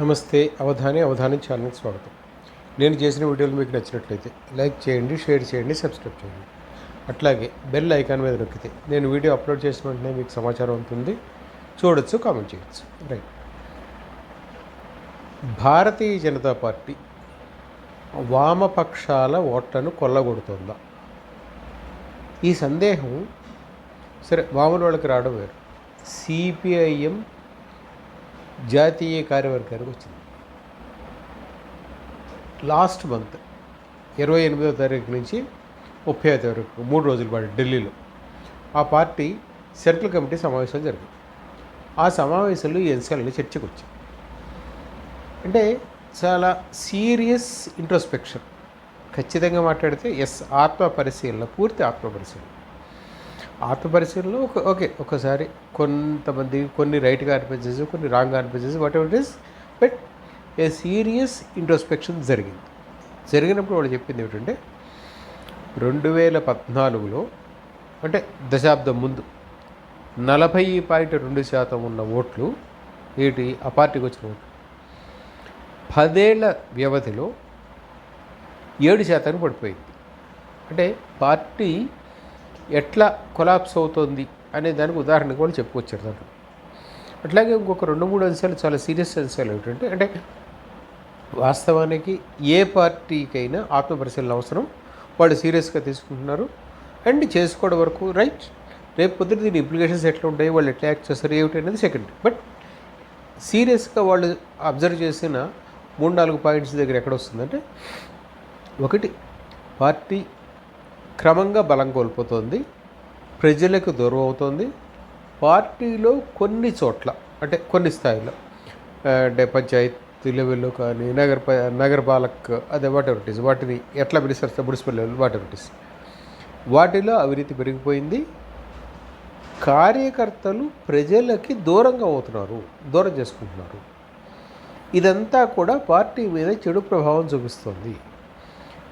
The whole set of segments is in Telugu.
నమస్తే అవధాని అవధాని ఛానల్కి స్వాగతం. నేను చేసిన వీడియోలు మీకు నచ్చినట్లయితే లైక్ చేయండి షేర్ చేయండి సబ్స్క్రైబ్ చేయండి. అట్లాగే బెల్ ఐకాన్ మీద నొక్కితే నేను వీడియో అప్లోడ్ చేసిన వెంటనే మీకు సమాచారం ఉంటుంది. చూడొచ్చు కామెంట్ చేయొచ్చు. రైట్. భారతీయ జనతా పార్టీ వామపక్షాల ఓట్లను కొల్లగొడుతుందా? ఈ సందేహం సరే వాముల వాళ్ళకి రావడం వేరు. సిపిఐఎం జాతీయ కార్యవర్గానికి వచ్చింది. లాస్ట్ మంత్ ఇరవై ఎనిమిదో తారీఖు నుంచి ముప్పై ఐదు తారీఖు మూడు రోజుల పాటు ఢిల్లీలో ఆ పార్టీ సెంట్రల్ కమిటీ సమావేశం జరిగింది. ఆ సమావేశంలో ఈ అంశాలని చర్చకు వచ్చాయి. అంటే చాలా సీరియస్ ఇంట్రోస్పెక్షన్. ఖచ్చితంగా మాట్లాడితే ఎస్ ఆత్మ పరిశీలన పూర్తి ఆత్మ పరిశీలన. ఆత్మపరిశీలనలో ఒక ఓకే ఒకసారి కొంతమంది కొన్ని రైట్గా అనిపించేసి కొన్ని రాంగ్గా అనిపించేసి whatever it is but a serious introspection జరిగింది. జరిగినప్పుడు వాళ్ళు చెప్పింది ఏమిటంటే రెండు వేల పద్నాలుగులో అంటే దశాబ్దం ముందు నలభై పాయింట్ రెండు శాతం ఉన్న ఓట్లు ఏటి? ఆ పార్టీకి వచ్చిన ఓట్లు. పదేళ్ళ వ్యవధిలో ఏడు శాతానికి పడిపోయింది. అంటే పార్టీ ఎట్లా కొలాప్స్ అవుతుంది అనే దానికి ఉదాహరణ వాళ్ళు చెప్పుకొచ్చారు దాంట్లో. అట్లాగే ఇంకొక రెండు మూడు అంశాలు చాలా సీరియస్ అంశాలు ఏమిటంటే అంటే వాస్తవానికి ఏ పార్టీకైనా ఆత్మపరిశీలన అవసరం వాళ్ళు సీరియస్గా తీసుకుంటున్నారు. అండ్ చేసుకోవడం వరకు రైట్ రేపు పొద్దున దీని ఇంప్లికేషన్స్ ఎట్లా ఉంటాయి వాళ్ళు ఎట్లా యాక్ట్ చేస్తారు ఏమిటి అనేది సెకండ్ బట్ సీరియస్గా వాళ్ళు అబ్జర్వ్ చేసిన మూడు నాలుగు పాయింట్స్ దగ్గర ఎక్కడ వస్తుందంటే ఒకటి పార్టీ క్రమంగా బలం కోల్పోతుంది ప్రజలకు దూరం అవుతుంది పార్టీలో కొన్ని చోట్ల అంటే కొన్ని స్థాయిలో అంటే పంచాయతీ లెవెల్లో కానీ నగర ప- నగరపాలక్ అదే వాట్ ఎవర్ ఇట్ ఈస్ వాటిని ఎట్లా పిలుస్తారు municipal level whatever it is వాటిలో అవినీతి పెరిగిపోయింది. కార్యకర్తలు ప్రజలకి దూరంగా అవుతున్నారు దూరం చేసుకుంటున్నారు. ఇదంతా కూడా పార్టీ మీద చెడు ప్రభావం చూపిస్తుంది.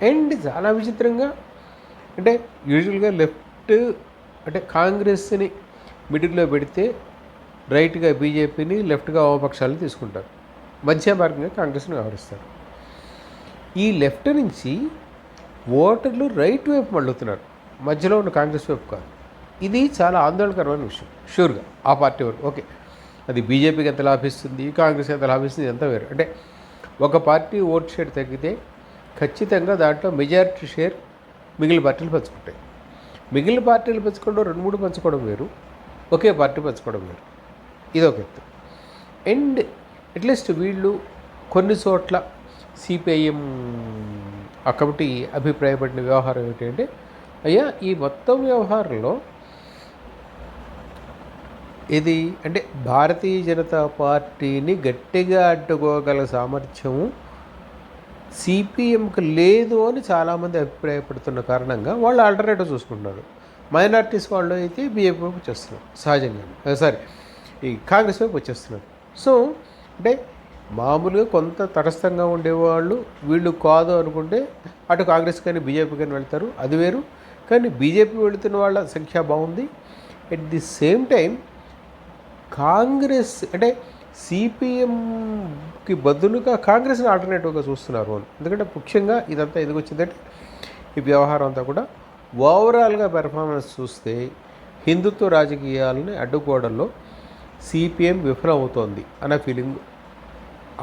అండ్ చాలా విచిత్రంగా అంటే యూజువల్గా లెఫ్ట్ అంటే కాంగ్రెస్ని మిడిల్లో పెడితే రైట్గా బీజేపీని లెఫ్ట్గా వామపక్షాలు తీసుకుంటారు. మధ్య మార్గంగా కాంగ్రెస్ని వ్యవహరిస్తారు. ఈ లెఫ్ట్ నుంచి ఓటర్లు రైట్ వైపు మళ్ళుతున్నారు. మధ్యలో ఉన్న కాంగ్రెస్ వైపు కాదు. ఇది చాలా ఆందోళనకరమైన విషయం. షూర్గా ఆ పార్టీ వరకు ఓకే. అది బీజేపీకి ఎంత లాభిస్తుంది కాంగ్రెస్ ఎంత లాభిస్తుంది ఎంత వేరు. అంటే ఒక పార్టీ ఓట్ షేర్ తగ్గితే ఖచ్చితంగా దాంట్లో మెజారిటీ షేర్ మిగిలిన పార్టీలు పంచుకుంటాయి. మిగిలిన పార్టీలు పంచుకోవడం రెండు మూడు పంచుకోవడం వేరు ఒకే పార్టీ పంచుకోవడం వేరు. ఇది ఒక ఎత్తు. అండ్ అట్లీస్ట్ వీళ్ళు కొన్ని చోట్ల సిపిఐఎం ఆ కమిటీ అభిప్రాయపడిన వ్యవహారం ఏంటంటే అయ్యా ఈ మొత్తం వ్యవహారంలో ఇది అంటే భారతీయ జనతా పార్టీని గట్టిగా అడ్డుకోగల సామర్థ్యము సిపిఎంకి లేదు అని చాలామంది అభిప్రాయపడుతున్న కారణంగా వాళ్ళు ఆల్టర్నేటివ్ చూసుకుంటున్నారు. మైనార్టీస్ వాళ్ళు అయితే బీజేపీ వైపు వచ్చేస్తున్నారు సహజంగా సారీ ఈ కాంగ్రెస్ వైపు వచ్చేస్తున్నారు. సో అంటే మామూలుగా కొంత తటస్థంగా ఉండేవాళ్ళు వీళ్ళు కాదు అనుకుంటే అటు కాంగ్రెస్ కానీ బీజేపీ కానీ వెళ్తారు అది వేరు. కానీ బీజేపీ వెళుతున్న వాళ్ళ సంఖ్య బాగుంది. At the same time Congress అంటే సిపిఎంకి బదులుగా కాంగ్రెస్ని ఆల్టర్నేటివ్గా చూస్తున్నారు వాళ్ళు. ఎందుకంటే ముఖ్యంగా ఇదంతా ఎందుకు వచ్చిందంటే ఈ వ్యవహారం అంతా కూడా ఓవరాల్గా పెర్ఫార్మెన్స్ చూస్తే హిందుత్వ రాజకీయాలని అడ్డుకోవడంలో సిపిఎం విఫలమవుతోంది అనే ఫీలింగ్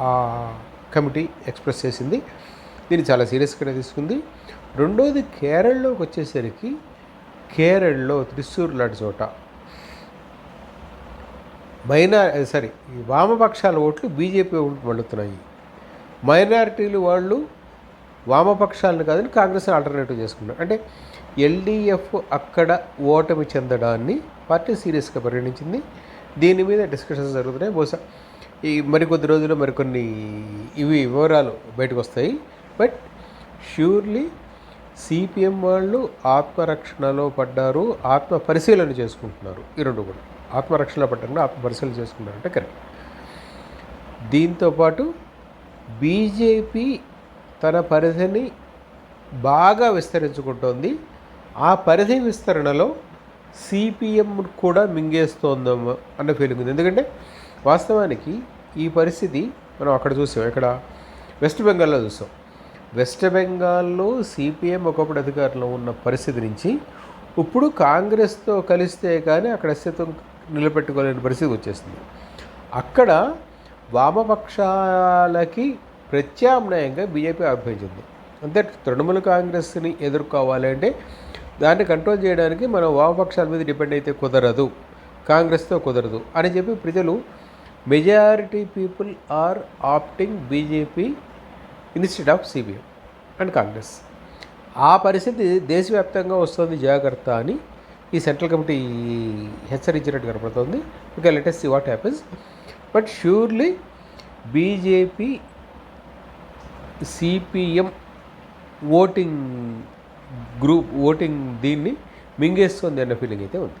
ఆ కమిటీ ఎక్స్ప్రెస్ చేసింది. దీన్ని చాలా సీరియస్గానే తీసుకుంది. రెండోది కేరళలోకి వచ్చేసరికి కేరళలో త్రిశూర్ లాంటి చోట మైనార్ సారీ ఈ వామపక్షాల ఓట్లు బీజేపీ ఓట్లు మళ్ళుతున్నాయి మైనారిటీలు వాళ్ళు వామపక్షాలను కాదని కాంగ్రెస్ ఆల్టర్నేటివ్ చేసుకున్నారు. అంటే ఎల్డీఎఫ్ అక్కడ ఓటమి చెందడాన్ని పార్టీ సీరియస్గా పరిగణించింది. దీని మీద డిస్కషన్స్ జరుగుతున్నాయి. బహుశా ఈ మరికొద్ది రోజుల్లో మరికొన్ని ఇవి వివరాలు బయటకు వస్తాయి. బట్ ష్యూర్లీ సిపిఎం వాళ్ళు ఆత్మరక్షణలో పడ్డారు ఆత్మ పరిశీలన చేసుకుంటున్నారు. ఈ రెండు కూడా. ఆత్మరక్షణలో పడ్డారు ఆత్మ పరిశీలన చేసుకుంటారు అంటే కరెక్ట్ దీంతోపాటు బీజేపీ తన పరిధిని బాగా విస్తరించుకుంటోంది. ఆ పరిధి విస్తరణలో సిపిఎం కూడా మింగేస్తోందేమో అన్న ఫీలింగ్ ఉంది. ఎందుకంటే వాస్తవానికి ఈ పరిస్థితి మనం అక్కడ చూసాం. ఇక్కడ వెస్ట్ బెంగాల్లో చూసాం. వెస్ట్ బెంగాల్లో సిపిఎం ఒకప్పుడు అధికారంలో ఉన్న పరిస్థితి నుంచి ఇప్పుడు కాంగ్రెస్తో కలిస్తే కానీ అక్కడ అస్తిత్వం నిలబెట్టుకోలేని పరిస్థితి వచ్చేసింది. అక్కడ వామపక్షాలకి ప్రత్యామ్నాయంగా బీజేపీ ఆవిర్భవించింది అంటే తృణమూల కాంగ్రెస్ని ఎదుర్కోవాలి అంటే దాన్ని కంట్రోల్ చేయడానికి మనం వామపక్షాల మీద డిపెండ్ అయితే కుదరదు కాంగ్రెస్తో కుదరదు అని చెప్పి ప్రజలు majority people are opting BJP instead of CPM and Congress ఆ పరిస్థితి దేశవ్యాప్తంగా వస్తుంది జాగ్రత్త అని ఈ సెంట్రల్ కమిటీ హెచ్చరించినట్టు కనపడుతుంది. Okay latest see what happens but surely BJP CPM voting group voting దీన్ని మింగేస్తుంది అన్న ఫీలింగ్ అయితే ఉంది.